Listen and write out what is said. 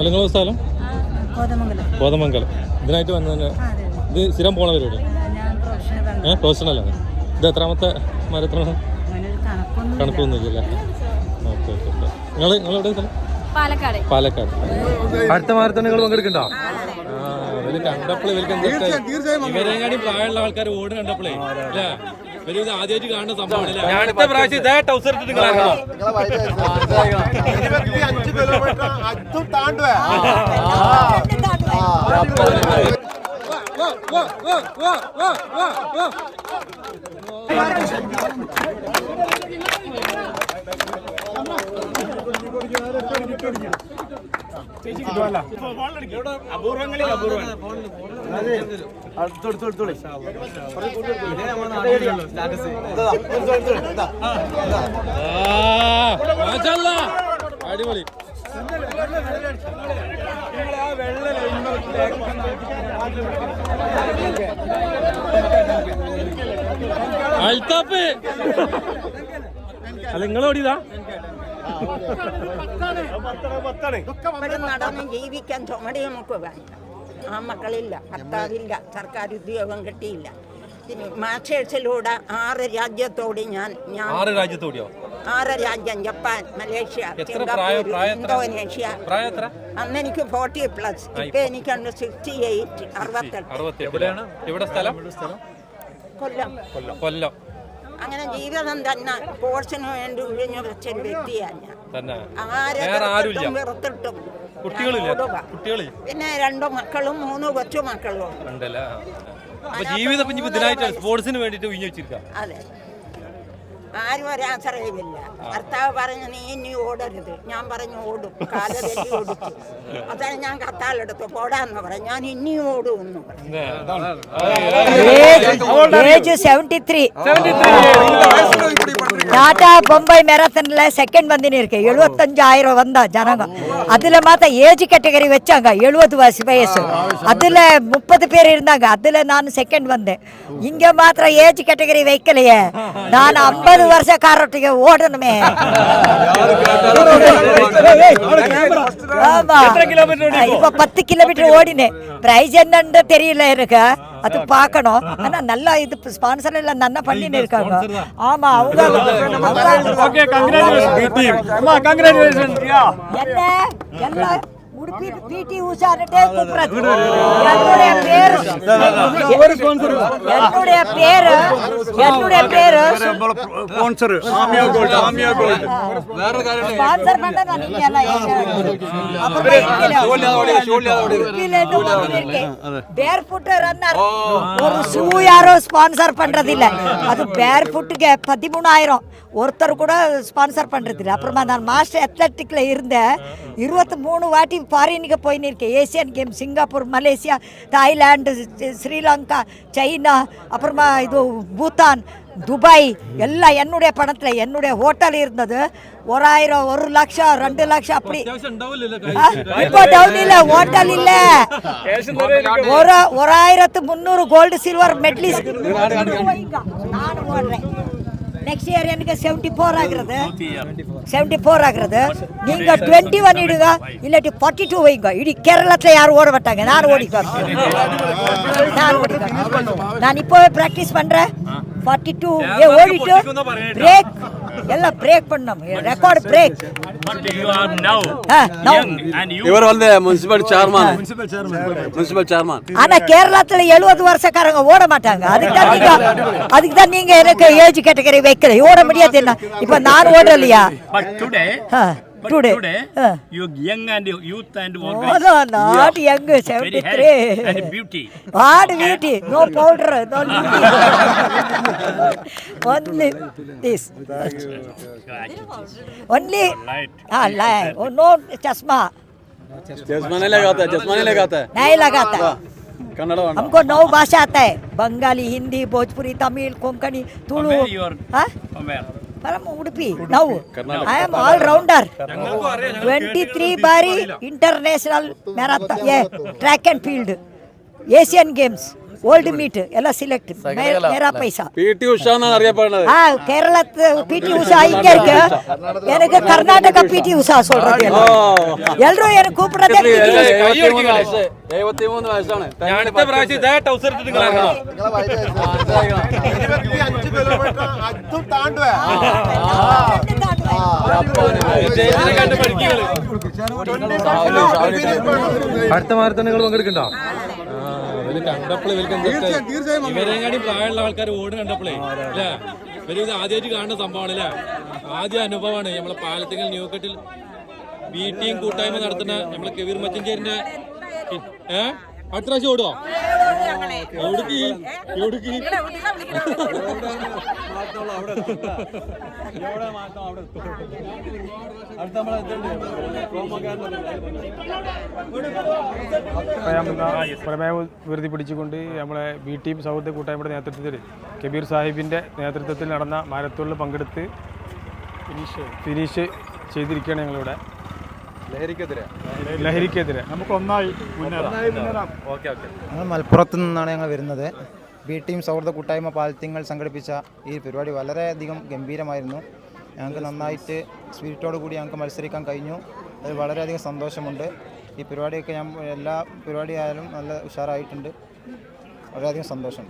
അല്ല നിങ്ങളെ സ്ഥലം കോതമംഗലം. ഇതിനായിട്ട് വന്നതിന് ആ, ഇത് സ്ഥിരം പോണ പരിപാടി ഏഹ് പ്രൊഫഷണലാണ് ഇത് എത്രാമത്തെ മരത്തിനാണ് അങ്ങനെ ഒരു കണക്കൊന്നും കണക്കൊന്നുമില്ല ഓക്കെ ഓക്കെ ഓക്കെ. നിങ്ങൾ നിങ്ങൾ എവിടെ സ്ഥലം? പാലക്കാട്. പാലക്കാട്. അടുത്ത മാരത്തോൺ നിങ്ങൾ പങ്കെടുക്കണ്ടോ? ഇവർ കണ്ടപ്പോഴേ ഇവർക്ക് എന്തൊക്കെ ഇവരെങ്ങാടി പ്രായമുള്ള ആൾക്കാർ ഓട് കണ്ടപ്പോഴേ അല്ലേ? ഞാൻ അടുത്ത പ്രാവശ്യം ഇതേ ടൗസർ ഇട്ടിട്ട് അതും താണ്ടുവേ. അടിപൊളി അൽത്താപ്പ്. അല്ല നിങ്ങൾ ഓടിയതാ? നടന്ന് ജീവിക്കാൻ ചുമടി നമുക്ക് വേണ്ട. ആ മക്കളില്ല ഭർത്താവില്ല സർക്കാർ ഉദ്യോഗം കിട്ടിയില്ല. പിന്നെ മാസ്റ്റേഴ്സിലൂടെ ആറ് രാജ്യത്തോട് ഞാൻ ഞാൻ ആറ് രാജ്യത്തോടെയോ? ആറ് രാജ്യം ജപ്പാൻ മലേഷ്യ സിംഗപ്പൂർ ഇന്തോനേഷ്യ. അന്ന് എനിക്ക് ഫോർട്ടി പ്ലസ് ഇപ്പൊ എനിക്കുണ്ട് സിക്സ്റ്റി എയ്റ്റ് അറുപത്തെട്ട്. കൊല്ലം. കൊല്ലം. അങ്ങനെ ജീവിതം തന്നെ സ്പോർട്സിന് വേണ്ടി ഒഴിഞ്ഞു വെച്ചൊരു വ്യക്തിയാണ് ഞാൻ. ആരെ വെറുത്തിട്ടും വെറുത്തിട്ടും കുട്ടികളില്ല. പിന്നെ രണ്ടോ മക്കളും മൂന്നോ കൊച്ചു മക്കളും ഉണ്ടല്ലേ. ജീവിതം സ്പോർട്സിന് വേണ്ടിട്ട് വെച്ചിരിക്കാം. അതെ. ആരും ഒരു ആശ്രയമില്ല കർത്താവ് പറഞ്ഞു നീ ഇനി ഓടരുത്. ഞാൻ പറഞ്ഞു ഓടും. കാല ഓടിച്ചു. അതാണ് ഞാൻ കത്താലെടുത്തു പോടാന്ന് പറഞ്ഞു. ഞാൻ ഇനിയും ഓടുമെന്ന് ത്രീ டாடா பொம்பை மெராத்தன்ல செகண்ட் வந்து இருக்கு. எழுபத்தஞ்சாயிரம் வந்தா ஜனங்க. அதுல மாத்த ஏஜ் கேட்டகரி வச்சாங்க. எழுபது வயசு வயசு. அதுல முப்பது பேர் இருந்தாங்க. அதுல நான் செகண்ட் வந்தேன். இங்க மாத்திரம் ஏஜ் கேட்டகரி வைக்கலையே. நான் ஐம்பது வருஷக்காரட்டுக்கு ஓடணுமே. ஆமா. இப்ப பத்து கிலோமீட்டர் ஓடினேன். பிரைஸ் என்னன்னு தெரியல எனக்கு. அது பார்க்கணும். ஆனா நல்லா இது ஸ்பான்சர் எல்லாம் நல்லா பண்ணின்னு இருக்காங்க. ஆமா அவங்க என்ன? எல்லாம் உடுப்பி பிடி உஷான்ட்டே கூப்பிடுறது என்னுடைய பேரு என்னுடைய பேரு என்னுடைய பேரு ஸ்பான்சர் பண்ண நீங்க எல்லாம் பேர் ஒரு ஷூ யாரோ ஸ்பான்சர் பண்றது இல்ல அது பேர் ஃபுட்டுக்கு பதிமூணாயிரம். ஒருத்தர் கூட ஸ்பான்சர் பண்றது இல்ல அப்புறமா நான் மாஸ்டர் அத்லட்டிக்ல இருந்தேன். இருபத்தி மூணு வாட்டி ಫಾರಿನ್ಗೆ ಪೋಯಿನಿರ್ಕೆ Asian game Singapore Malaysia Thailand Sri Lanka China அப்புறமா இது பூத்தான் துபாய் எல்லாம் என்னுடைய பணத்தில் என்னுடைய ஹோட்டல் இருந்தது ஒரு ஆயிரம் ஒரு லட்சம் ரெண்டு லட்சம் அப்படி இப்போ டவுன் இல்லை ஹோட்டல் இல்லை ஒரு ஒரு ஆயிரத்து முந்நூறு கோல்டு சில்வர் மெட்லிஸ்ட் நானும் ஓடுறேன் நெக்ஸ்ட் இயர் எனக்கு செவன்டி ஃபோர் ஆகுறது செவன்டி ஃபோர் ஆகுறது. நீங்க டுவெண்ட்டி ஒன் இடுங்க இல்லாட்டி ஃபார்ட்டி டூ வைங்க. இடி கேரளத்தில் யாரும் ஓட மாட்டாங்க? நான் ஓடிக்குவேன். நான் ஓடிக்குவேன். நான் இப்போவே ப்ராக்டிஸ் பண்றேன். ஃபார்ட்டி டூ ஏ ஓடிட்டு பிரேக் எல்லாம் பிரேக் பண்ணோம் ரெக்கார்ட் பிரேக் இவர் வந்து முனிசிபல் சேர்மன் முனிசிபல் சேர்மன் ஆனா கேரளத்துல எழுபது வருஷக்காரங்க ஓட மாட்டாங்க. அதுக்கு தான் நீங்க அதுக்கு தான் நீங்க எனக்கு ஏஜ் கேட்டகரி வைக்கல. ஓட முடியாது என்ன? இப்ப நான் ஓடலையா? But today, today uh, you young and youth and organized. No, no, not yeah. young, 73. Very health and beauty. What okay. beauty? No powder, no Only this. Only light. Ah, light. Oh, no chasma. चश्मा नहीं लगाता चश्मा नहीं लगाता नहीं लगाता कन्नड़ हमको नौ भाषा आता है बंगाली हिंदी भोजपुरी तमिल कोंकणी तुलु ಪರಮ ಉಡುಪಿ ನಾವು I am all rounder twenty three ಬಾರಿ international marathon track and field Asian games world meet എല്ലാം സെലക്ട് മേരാ പൈസ പി ടി ഉഷ എന്നാണ് അറിയപ്പെടുന്നത് ആ കേരളത്തെ പി ടി ഉഷ ഇങ്ങർക്ക് എനിക്ക് കർണാടക പി ടി ഉഷ സൊല്ലത് എല്ലരും എന്നെ കൂപ്പിടത് എഴുപത്തിമൂന്ന് വയസ്സാണ് ഞാൻ അടുത്ത പ്രാവശ്യം ഇതേ ടൗസർ ഇട്ടിട്ട് അതും താണ്ടുവേ അടുത്ത മാരത്തോൺ നിങ്ങൾ പങ്കെടുക്കണ്ടോ ഇവർ കണ്ടപ്പോൾ ഇവർക്ക് ഇവരെങ്ങാടി പ്രായമുള്ള ആൾക്കാർ ഓട് കണ്ടപ്പോഴേ അല്ലേ? ഇവർ ഇത് ആദ്യമായിട്ട് കാണുന്ന സംഭവമാണ് അല്ലേ? ആദ്യ അനുഭവമാണ് നമ്മളെ പാലത്തിങ്ങൽ ന്യൂക്കെട്ടിൽ ബി ടീം കൂട്ടായ്മ നടത്തുന്ന നമ്മളെ കെവീർ മച്ചഞ്ചേരിന്റെ ഏഹ് അടുത്ത പ്രാവശ്യം ഓടുവോ? പ്രമേയം ഉയർത്തി പിടിച്ചുകൊണ്ട് നമ്മളെ ബി ടീം സൗഹൃദ കൂട്ടായ്മയുടെ നേതൃത്വത്തിൽ കബീർ സാഹിബിന്റെ നേതൃത്വത്തിൽ നടന്ന മാരത്തോണിൽ പങ്കെടുത്ത് ഫിനിഷ് ഫിനിഷ് ചെയ്തിരിക്കുകയാണ് ഞങ്ങളിവിടെ. ലഹരിക്കെതിരെ. ലഹരിക്കെതിരെ. നമുക്ക് ഒന്നായി മുന്നേറാം. Okay okay. ഞങ്ങൾ മലപ്പുറത്ത് നിന്നാണ് ഞങ്ങൾ വരുന്നത്. ബി ടീം സൗഹൃദ കൂട്ടായ്മ പാലത്തിങ്ങൾ സംഘടിപ്പിച്ച ഈ പരിപാടി വളരെയധികം ഗംഭീരമായിരുന്നു. ഞങ്ങൾക്ക് നന്നായിട്ട് സ്പിരിറ്റോട് കൂടി ഞങ്ങൾക്ക് മത്സരിക്കാൻ കഴിഞ്ഞു. അത് വളരെയധികം സന്തോഷമുണ്ട്. ഈ പരിപാടിയൊക്കെ ഞാൻ എല്ലാ പരിപാടിയായാലും നല്ല ഉഷാറായിട്ടുണ്ട്. വളരെയധികം സന്തോഷം.